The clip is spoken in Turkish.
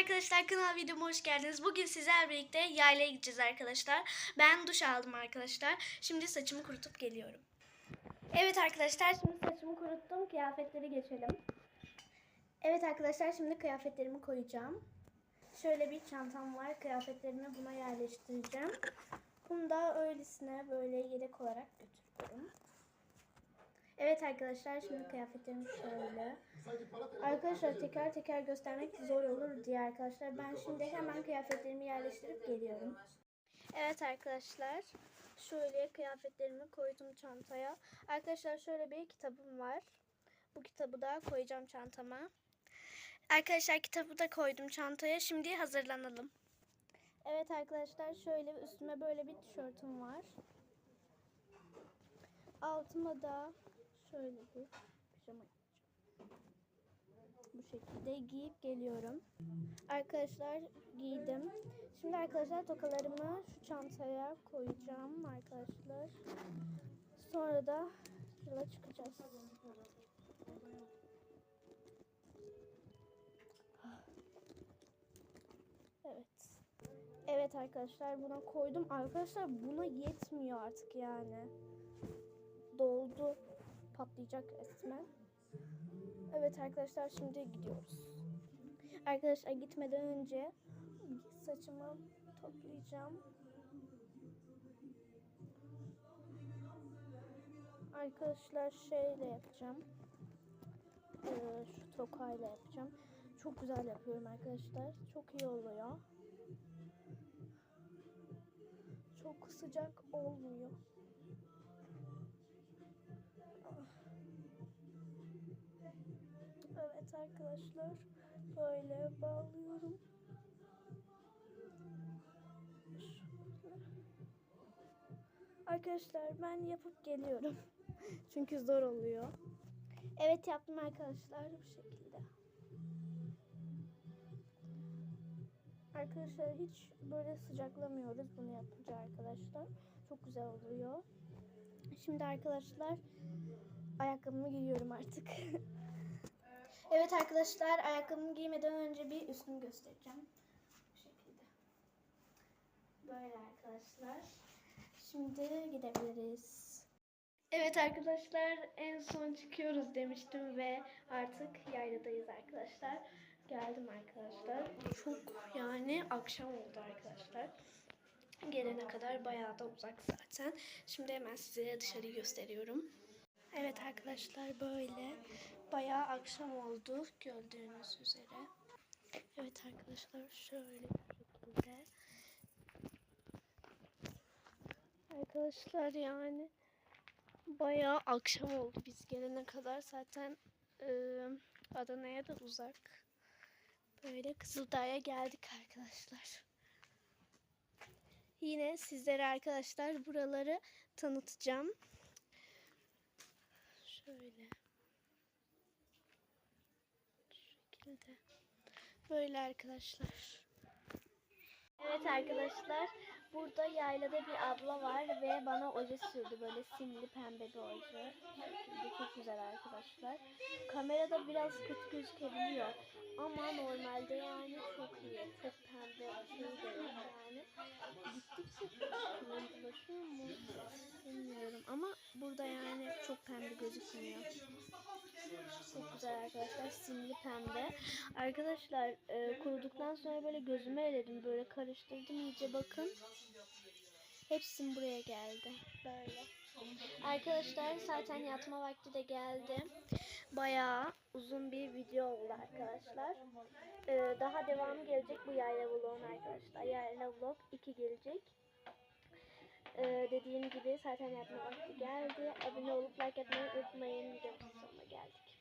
arkadaşlar kanal videoma hoş geldiniz. Bugün sizlerle birlikte yaylaya gideceğiz arkadaşlar. Ben duş aldım arkadaşlar. Şimdi saçımı kurutup geliyorum. Evet arkadaşlar şimdi saçımı kuruttum. Kıyafetleri geçelim. Evet arkadaşlar şimdi kıyafetlerimi koyacağım. Şöyle bir çantam var. Kıyafetlerimi buna yerleştireceğim. Bunu da öylesine böyle yedek olarak götürüyorum. Evet arkadaşlar şimdi kıyafetlerim şöyle. Arkadaşlar teker teker göstermek zor olur diye arkadaşlar. Ben şimdi hemen kıyafetlerimi yerleştirip geliyorum. Evet arkadaşlar. Şöyle kıyafetlerimi koydum çantaya. Arkadaşlar şöyle bir kitabım var. Bu kitabı da koyacağım çantama. Arkadaşlar kitabı da koydum çantaya. Şimdi hazırlanalım. Evet arkadaşlar şöyle üstüme böyle bir tişörtüm var. Altıma da şöyle bir pijama bu şekilde giyip geliyorum. Arkadaşlar giydim. Şimdi arkadaşlar tokalarımı şu çantaya koyacağım arkadaşlar. Sonra da yola çıkacağız. Evet. Evet arkadaşlar buna koydum. Arkadaşlar buna yetmiyor artık yani. Patlayacak resmen. Evet arkadaşlar şimdi gidiyoruz. Arkadaşlar gitmeden önce saçımı toplayacağım. Arkadaşlar şeyle yapacağım. Ee, şu tokayla yapacağım. Çok güzel yapıyorum arkadaşlar. Çok iyi oluyor. Çok sıcak olmuyor. Arkadaşlar böyle bağlıyorum. Arkadaşlar ben yapıp geliyorum. Çünkü zor oluyor. Evet yaptım arkadaşlar bu şekilde. Arkadaşlar hiç böyle sıcaklamıyoruz bunu yapınca arkadaşlar. Çok güzel oluyor. Şimdi arkadaşlar ayakkabımı giyiyorum artık. Evet arkadaşlar ayakkabımı giymeden önce bir üstümü göstereceğim. Bu şekilde. Böyle arkadaşlar. Şimdi gidebiliriz. Evet arkadaşlar en son çıkıyoruz demiştim ve artık yayladayız arkadaşlar. Geldim arkadaşlar. Çok yani akşam oldu arkadaşlar. Gelene kadar bayağı da uzak zaten. Şimdi hemen size dışarıyı gösteriyorum. Evet arkadaşlar böyle bayağı akşam oldu gördüğünüz üzere. Evet arkadaşlar şöyle şekilde. Arkadaşlar yani bayağı akşam oldu biz gelene kadar zaten ıı, Adana'ya da uzak. Böyle Kızıldağ'a geldik arkadaşlar. Yine sizlere arkadaşlar buraları tanıtacağım. Şöyle. Şu şekilde. Böyle arkadaşlar. Evet arkadaşlar. Burada yaylada bir abla var ve bana oje sürdü. Böyle simli pembe bir oje. Çok güzel arkadaşlar. Kamerada biraz kötü gözükebiliyor. Ama normalde yani çok iyi. Çok pembe şey yani. Gittikçe turunculaşıyor mu? Bilmiyorum ama burada yani çok pembe gözükmüyor. Çok güzel arkadaşlar. Simli pembe. Arkadaşlar e, kuruduktan sonra böyle gözüme eledim. Böyle karıştırdım iyice bakın. Hepsi buraya geldi. Böyle. Arkadaşlar zaten yatma vakti de geldi. Bayağı uzun bir video oldu arkadaşlar. Ee, daha devamı gelecek bu yayla vlogun arkadaşlar. Yayla vlog 2 gelecek. Ee, dediğim gibi zaten yatma vakti geldi. Abone olup like etmeyi unutmayın. Videomuzun sonuna geldik.